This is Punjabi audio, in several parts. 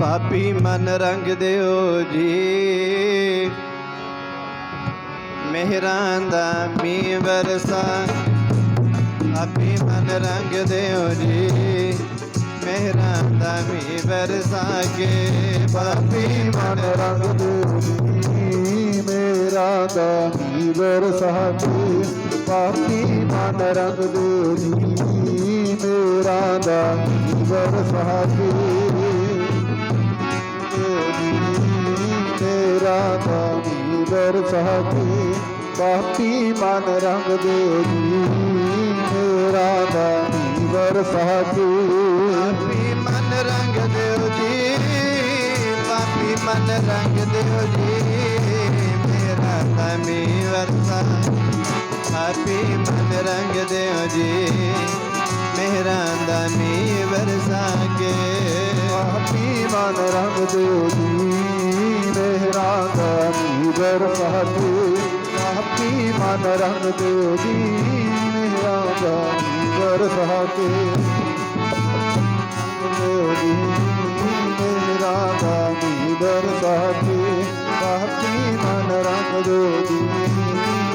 ਪਾਪੀ ਮਨ ਰੰਗ ਦਿਓ ਜੀ। ਮਿਹਰਾਂ ਦਾ ਮੀ ਵਰਸਾ। ਪਾਪੀ ਮਨ ਰੰਗ ਦਿਓ ਜੀ। ਮਿਹਰਾਂ ਦਾ ਮੀ ਵਰਸਾ ਕੇ। ਪਾਪੀ ਮਨ ਰੰਗ ਦਿਓ ਜੀ। ਮੇਰਾ ਦਾਹੀ ਵਰਸਾ ਕੇ। ਪਾਪੀ ਮਨ ਰੰਗ ਦੇ ਜੀ। ਮੇਰਾ ਦਾਹੀ ਵਰਸਾ ਕੇ। ਦਾਹੀ ਵਰਸਾ ਕੇ ਪਾਪੀ ਮਨ ਰੰਗ ਦੇ ਜੀ ਦਾਹੀ ਵਰਸਾ ਕੇ ਪਾਪੀ ਮਨ ਰੰਗ ਦਿਓ ਜੀ ਪਾਪੀ ਮਨ ਰੰਗ ਦਿਓ ਜੀ ਮੇਰਾ ਤਮੀ ਵਰਸਾ ਪਾਪੀ ਮਨ ਰੰਗ ਦਿਓ ਜੀ ਮੇਰਾ ਦਮੀ ਵਰਸਾ ਕੇ ਪਾਪੀ ਮਨ ਰੰਗ ਦਿਓ ਜੀ ਦਾਨੀ ਵਰਸਾ ਕੇ ਪਾਪੀ ਮਨ ਰੰਗ ਦਿਓ ਜੀ ਮੇਰਾ ਦਾਨੀ ਵਰਸਾ ਕੇ ਦਿਓ ਜੀ ਮੇਰਾ ਦਾਨੀ ਵਰਸਾ ਕੇ ਪਾਪੀ ਮਨ ਰੰਗ ਦਿਓ ਜੀ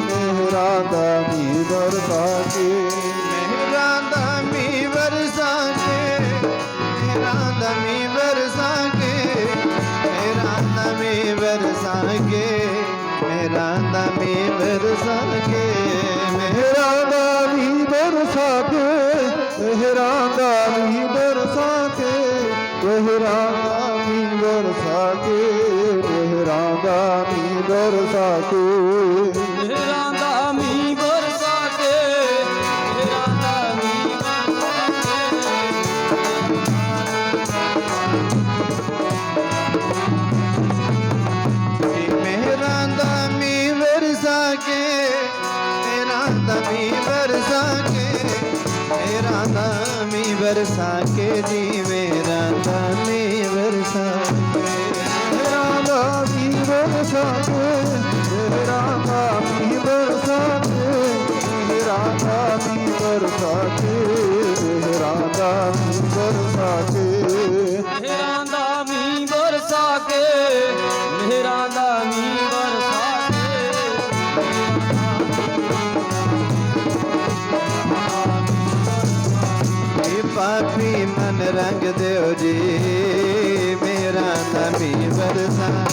ਮੇਰਾ ਦਾਨੀ ਵਰਸਾ ਕੇ ਮੇਰਾ ਦਮੀ ਵਰਸਾ ਕੇ ਮੇਰਾ ਦਮੀ ਵਰਸਾ ਕੇ ਮੇਰਾ ਦਮੀ ਵਰਸਾ ਕੇ ਮੇਰਾ ਦਮੀ ਵਰਸਾ ਕੇ ਮੇਰਾ ਮੇਰਾ ਦਾਨੀ ਬਰਸਾ ਕੇ ਤੇਰਾ ਦਾਨੀ ਬਰਸਾ ਕੇ ਤੇਰਾ ਦਾਨੀ ਬਰਸਾ ਬਰਸਾ ਕੇ ਵਰਸਾ ਕੇ ਜੀ ਮੇਰਾ ਦਮੀ ਵਰਸਾ ਕੇ। ਤੇਰਾ ਦਾਨੀ ਬਰਸਾ ਕੇ ਤੇਰਾ ਦਾਨੀ ਬਰਸਾ ਕੇ। ਤੇਰਾ ਦਾਨੀ ਬਰਸਾ ਕੇ ਤੇਰਾ ਜੀ ਮੇਰਾ ਦਮੀ ਵਰਸਾ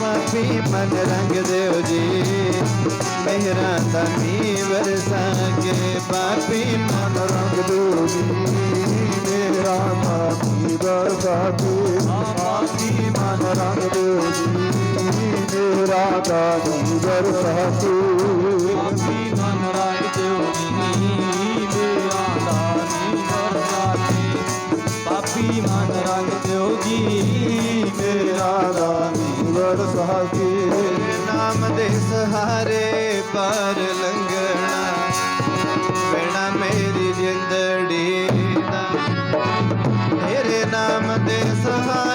ਪਾਪੀ ਮਨ ਰੰਗ ਦਿਓ ਜੀ ਮੇਰਾ ਦਮੀ ਵਰਸਾ ਕੇ ਪਾਪੀ ਮਨ ਰੰਗ ਦਿਓ ਜੀ ਮੇਰਾ ਦਾਨੀ ਬਰਸਾ ਕੇ ਪਾਪੀ ਮਨ ਰੰਗ ਦਿਓ ਜੀ ਮੇਰਾ ਦਾਨੀ ਬਰਸਾ ਕੇ ਮੇਰਾ ਦਾਨੀ ਬਰਸਾ ਨਾਮ ਦੇ ਸਹਾਰੇ ਪਾਰ ਲੰਘਣਾ ਵੇਣਾ ਮੇਰੀ ਜਿੰਦੜੀ ਦਾ। ਤੇਰੇ ਨਾਮ ਦੇ ਸਹਾਰੇ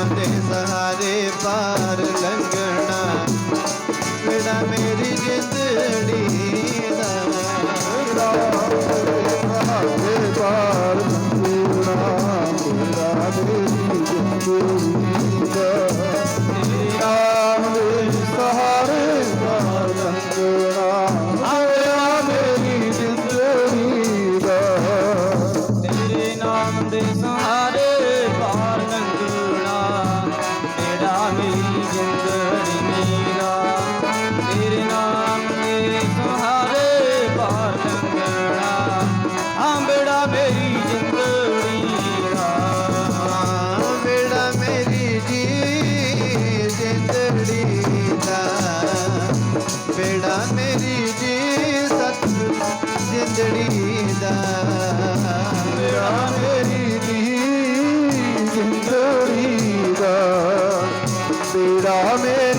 ਨਾਮ ਦੇ ਸਹਾਰੇ ਪਾਰ ਲੰਘਣਾ ਵੇੜਾ ਮੇਰੀ রামে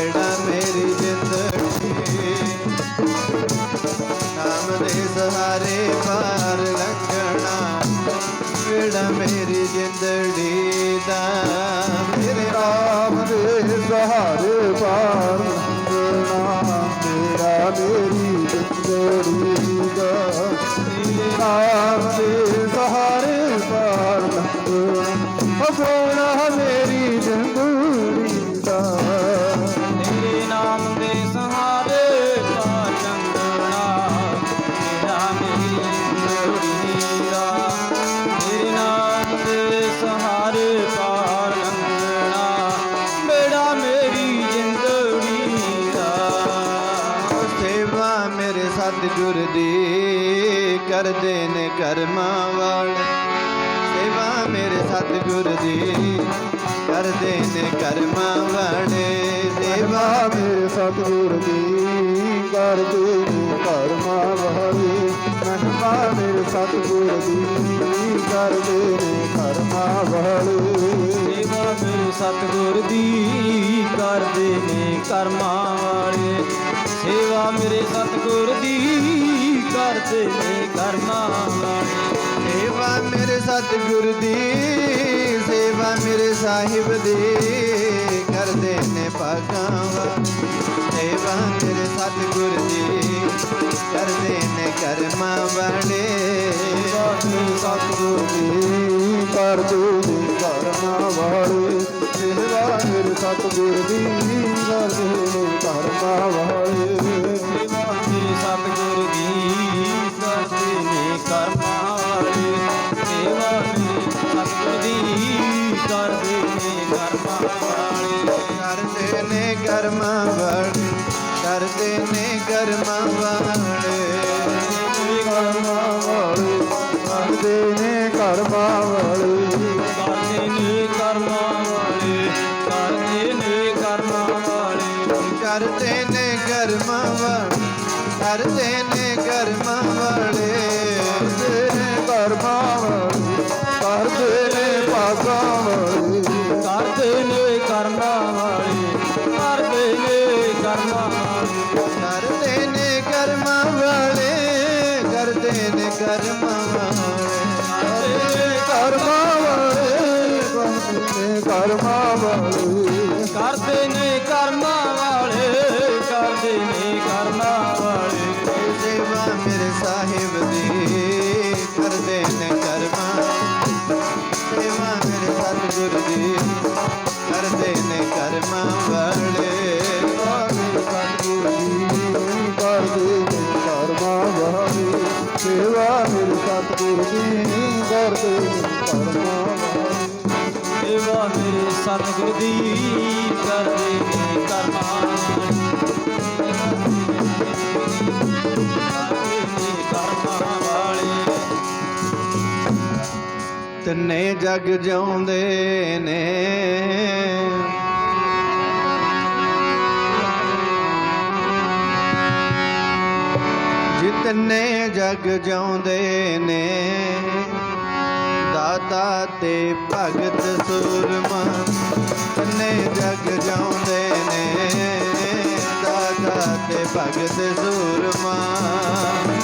இடமே ਕਰਦੇ ਨੇ ਕਰਮਾਂ ਵਾਲੇ। ਸੇਵਾ ਮੇਰੇ ਸਤਿਗੁਰ ਦੀ ਕਰਦੇ ਨੇ ਕਰਮਾਂ ਵਾਲੇ। ਸੇਵਾ ਮੇਰੇ ਸਤਿਗੁਰ ਦੀ ਕਰਦੇ ਨੇ ਕਰਮਾ ਵਾਲੇ। ਮਹਿਮਾ ਮੇਰੇ ਸਤਿਗੁਰ ਦੀ ਕਰਦੇ ਨੇ ਕਰਮਾ ਵਾਲੇ। ਸੇਵਾ ਮੇਰੇ ਸਤਿਗੁਰ ਦੀ ਕਰਦੇ ਨੇ ਕਰਮਾਂ ਵਾਲੇ। ਸੇਵਾ ਮੇਰੇ ਸਤਿਗੁਰ ਦੀ ਕਰਦੇ ਨੇ ਕਰਮਾਂ ਵਾਲੇ ਸੇਵਾ ਮੇਰੇ ਸਤਿਗੁਰ ਦੀ ਸੇਵਾ ਮੇਰੇ ਸਾਹਿਬ ਦੀ। ਕਰਦੇ ਨੇ ਭਾਗਾਂ। ਸੇਵਾ ਮੇਰੇ ਸਤਿਗੁਰ ਦੀ ਕਰਦੇ ਨੇ ਕਰਮਾਂ ਵਾਲੇ। ਸਤਿਗੁਰ ਦੀ ਕਰਦੇ ਨੇ ਕਰਮਾ ਵਾਲੇ। ਸੇਵਾ ਮੇਰੇ ਸਤਿਗੁਰ ਦੀ ਕਰਦੇ ਨੇ ਕਰਮਾ ਵਾਲੇ। ਸੇਵਾ ਮੇਰੇ ਸਤਿਗੁਰ ਦੀ ਕਰਮਾਂ ਵਾਲੇ ਸੇਵਾ ਮੇਰੇ ਸਤਿਗੁਰ ਦੀ ਕਰਦੇ ਨੇ ਕਰਮਾਂ ਵਾਲੇ। ਕਰਦੇ ਨੇ ਕਰਮਾਂ ਵਾਲੇ ਕਰਦੇ ਨੇ ਕਰਮਾਂ ਵਾਲੇ। ਕਰਮਾ ਵਾਲੇ। ਕਰਦੇ ਨੇ ਕਰਮਾ ਵਾਲੇ। ਕਰਦੇ ਨੇ ਕਰਮਾਂ ਸਤਿਗੁਰ ਦੀ ਕਰਦੇ ਮੇਰੇ ਸਤਿਗੁਰ ਦੀ ਕਰਦੇ ਕਰਮਾਂ ਵਾਲੇ ਜਗ ਜਾਉਂਦੇ ਨੇ ਜਿਤਨੇ ਜਗ ਜਾਉਂਦੇ ਨੇ? ਦਾਤਾ ਤੇ ਭਗਤ ਸੂਰਮਾ ਤਿੰਨੇ ਜਗ ਜਾਉਂਦੇ ਨੇ? ਦਾਤਾ ਤੇ ਭਗਤ ਸੂਰਮਾ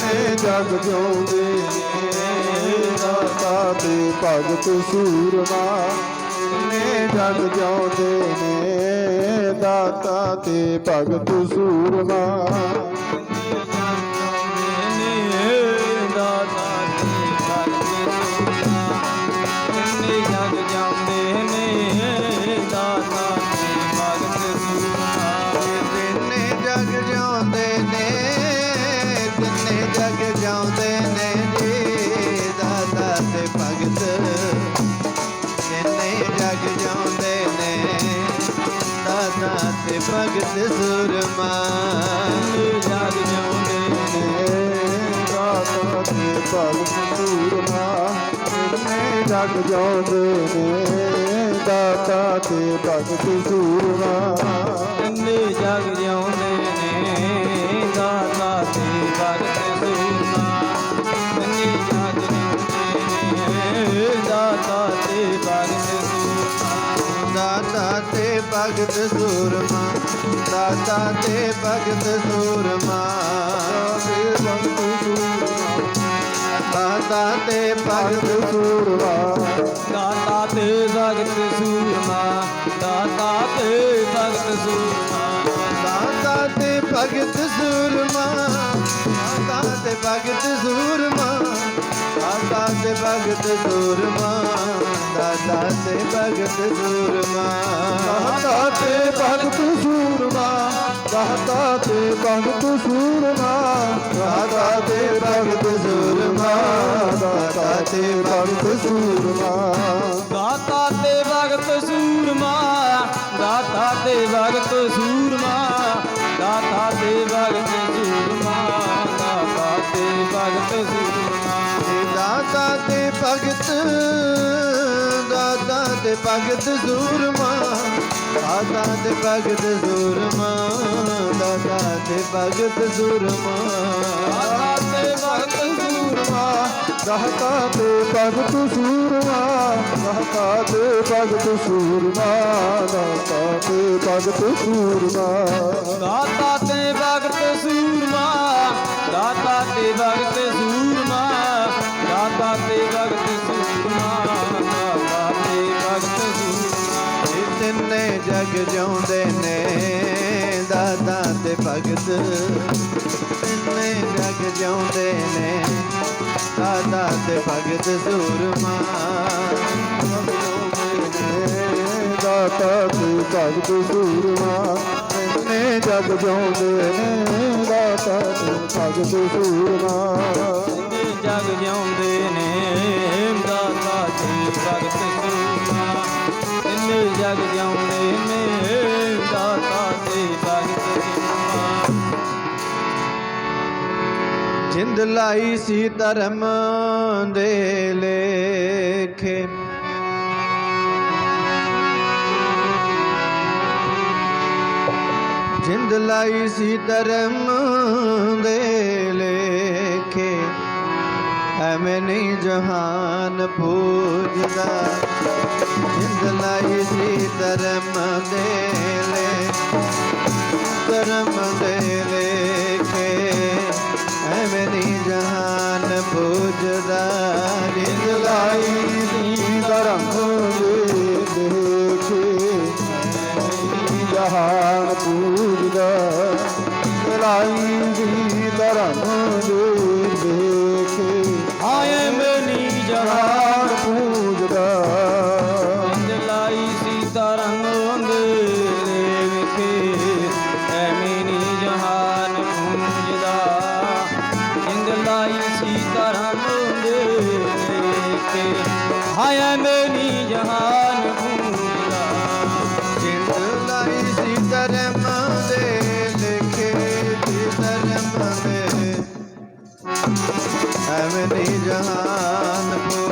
ਨੇ ਜਗ ਜਿਉਂਦੇ ਨੇ? ਦਾਤਾ ਤੇ ਭਗਤ ਸੂਰਮਾ ਨੇ ਜਗ ਜਿਉਂਦੇ ਨੇ? ਦਾਤਾ ਤੇ ਭਗਤ ਸੂਰਮਾ ਜਗ ਜਿਉਂਦੇ ਨੇ ਦਾਤਾ ਤੇ ਭਗਤ ਸੂਰਮਾ। ਨੇ ਜਗ ਜਿਉਂਦੇ ਨੇ ਭਗਤ ਸੂਰਮਾ, ਦਾਤਾ ਤੇ ਭਗਤ ਸੂਰਮਾ। ਭਗਤ ਸੂਰਮਾ ਦਾਤਾ ਤੇ ਭਗਤ ਸੂਰਮਾ। ਦਾਤਾ ਤੇ ਭਗਤ ਸੂਰਮਾ, ਦਾਤਾ ਤੇ ਭਗਤ ਸੂਰਮਾ। ਦਾਤਾ ਤੇ ਭਗਤ ਸੂਰਮਾ, ਦਾਤਾ ਤੇ ਭਗਤ ਸੂਰਮਾ। ਦਾਤਾ ਸੇ ਭਗਤ ਸੂਰਮਾ, ਦਾਤਾ ਸੇ ਭਗਤ ਸੂਰਮਾ। ਦਾਤਾ ਸੇ ਭਗਤ ਸੂਰਮਾ, ਦਾਤਾ ਸੇ ਭਗਤ ਸੂਰਮਾ, ਦਾਤਾ ਸੇ ਭਗਤ ਸੂਰਮਾ, ਦਾਤਾ ਸੇ ਭਗਤ ਸੂਰਮਾ। ਦਾਤਾ ਤੇ ਭਗਤ ਸੂਰਮਾ, ਦਾਤਾ ਤੇ ਭਗਤ ਸੂਰਮਾ, ਦਾਤਾ ਤੇ ਭਗਤ ਭਗਤ ਦਾਦਾ ਦੇ ਭਗਤ ਜ਼ੂਰਮਾ ਦਾਦਾ ਦੇ ਭਗਤ ਜ਼ੂਰਮਾ ਦਾਦਾ ਦੇ ਭਗਤ ਜ਼ੂਰਮਾ ਦਾਦਾ ਦੇ ਭਗਤ ਜ਼ੂਰਮਾ ਦਾਤਾ ਦੇ ਭਗਤ ਸੂਰਮਾ ਦਾਤਾ ਦੇ ਭਗਤ ਸੂਰਮਾ ਦਾਤਾ ਦੇ ਭਗਤ ਸੂਰਮਾ ਦਾਤਾ ਦੇ ਭਗਤ ਸੂਰਮਾ ਦਾਤਾ ਦੇ ਭਗਤ ਬਾਤੇ ਵਕਤ ਸੁਖਨਾ ਨਾ ਬਾਤੇ ਵਕਤ ਸੁਖਨਾ ਇਹ ਤਿੰਨੇ ਜਗ ਜਿਉਂਦੇ ਨੇ ਦਾਦਾ ਤੇ ਭਗਤ। ਤਿੰਨੇ ਜਗ ਜਿਉਂਦੇ ਨੇ ਦਾਦਾ ਤੇ ਭਗਤ ਸੂਰਮਾ। ਸਭ ਲੋਕ ਨੇ ਦਾਤਾ ਤੇ ਭਗਤ ਸੂਰਮਾ। ਨੇ ਜਗ ਜਾਉਂਦੇ ਨੇ ਰਾਤਾਂ ਨੂੰ ਭਗਤ ਸੂਰਮਾ। ਜਗ ਜਿਉਂਦੇ ਨੇ, ਦਾਤਾ ਤੇ ਭਗਤ ਸੂਰਮਾ ਇੰਨੇ ਜਗ ਜਿਉਂਦੇ ਨੇ, ਦਾਤਾ ਤੇ ਭਗਤ ਸੂਰਮਾ ਜਿੰਦ ਲਾਈ ਸੀ ਧਰਮ ਦੇ ਲੇਖੇ। ਜਿੰਦ ਲਾਈ ਸੀ ਧਰਮ ਐਵੇਂ ਨਹੀਂ ਜਹਾਨ ਪੂਜਦਾ। ਜਿੰਦ ਲਾਈ ਸੀ ਧਰਮ ਦੇ ਲੇਖੇ ਧਰਮ ਦੇ ਲੇਖੇ ਐਵੇਂ ਨਹੀਂ ਜਹਾਨ ਪੂਜਦਾ। के हाय मेरी जहान भूला चिल्लाई सी धर्म दे लिखे धर्म में मेरी जहान भूला